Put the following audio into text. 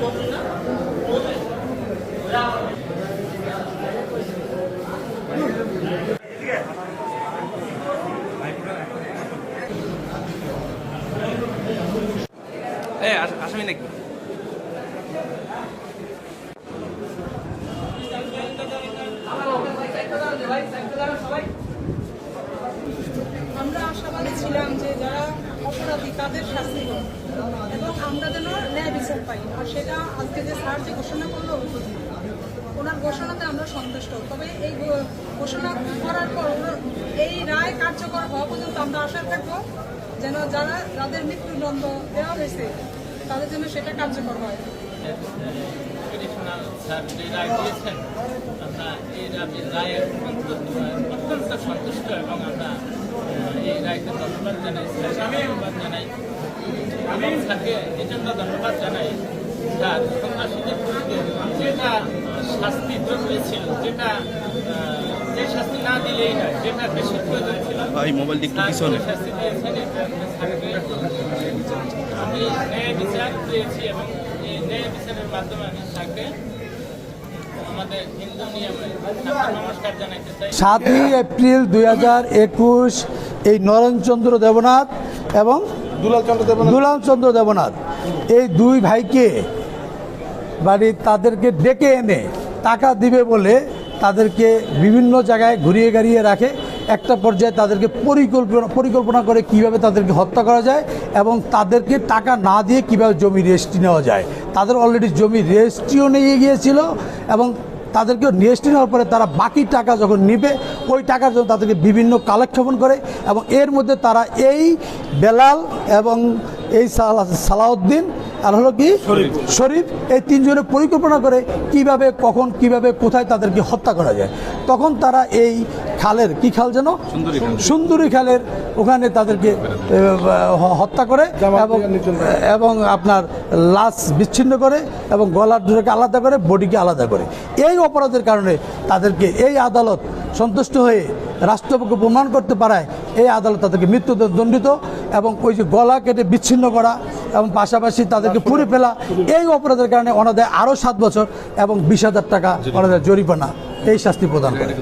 এ আসামি নাকি? আমরা আশাবাদী ছিলাম যে যারা অপরাধী তাদের শাস্তি এবং আমরা যেন বিচার পাই আর সেটা আজকে যে স্যার যে ঘোষণা করল ওনার ঘোষণাতে আমরা সন্তুষ্ট। তবে এই ঘোষণা করার পর এই রায় কার্যকর হওয়া পর্যন্ত আমরা আশা থাকব যেন যারা যাদের মৃত্যুদণ্ড দেওয়া হয়েছে, তাদের জন্য সেটা কার্যকর হয়। অত্যন্ত সন্তুষ্ট এবং আমরা এই রায়কে ধন্যবাদ জানাই ধন্যবাদ জানাই। আমি স্যারকে এই জন্য ধন্যবাদ জানাই। সন্ত্রাসীদের বিরুদ্ধে যেটা শাস্তি ছিল যেটা যে শাস্তি না দিলেই নয় যেটা বেশি প্রয়োজন ছিল ভাই পিছনে। শাস্তি দিয়েছেন আমি ন্যায় বিচার পেয়েছি এবং এই ন্যায় বিচারের মাধ্যমে আমি সাতই এপ্রিল দুই হাজার একুশ এই নরেনচন্দ্র দেবনাথ এবং দুলাল চন্দ্র দেবনাথ? এই দুই ভাইকে বাড়ি তাদেরকে ডেকে এনে টাকা দিবে বলে তাদেরকে বিভিন্ন জায়গায় ঘুরিয়ে গাড়িয়ে রাখে। একটা পর্যায়ে তাদেরকে পরিকল্পনা পরিকল্পনা করে কীভাবে তাদেরকে হত্যা করা যায় এবং তাদেরকে টাকা না দিয়ে কীভাবে জমি রেজিস্ট্রি নেওয়া যায়। তাদের অলরেডি জমি রেজিস্ট্রিও নিয়ে গিয়েছিল এবং তাদেরকে নিয়েস্টি নেওয়ার পরে তারা বাকি টাকা যখন নিবে ওই টাকার জন্য তাদেরকে বিভিন্ন কালেক্ষেপণ করে এবং এর মধ্যে তারা এই বেলাল এবং এই সালাউদ্দিন আর হলো কি? শরীফ এই তিনজনের পরিকল্পনা করে কীভাবে কখন কীভাবে কোথায় তাদেরকে হত্যা করা যায়। তখন তারা এই খালের কি খাল যেন? সুন্দরী খালের ওখানে তাদেরকে হত্যা করে এবং এবং আপনার লাশ বিচ্ছিন্ন করে এবং গলার দুটোকে আলাদা করে বডিকে আলাদা করে। এই অপরাধের কারণে তাদেরকে এই আদালত সন্তুষ্ট হয়ে রাষ্ট্রপক্ষে প্রমাণ করতে পারায় এই আদালত তাদেরকে মৃত্যুদণ্ডিত এবং ওই যে গলা কেটে বিচ্ছিন্ন করা এবং পাশাপাশি তাদেরকে পুড়ে ফেলা এই অপরাধের কারণে ওনাদের আরও সাত বছর এবং বিশ হাজার টাকা ওনাদের জরিমানা এই শাস্তি প্রদান করে।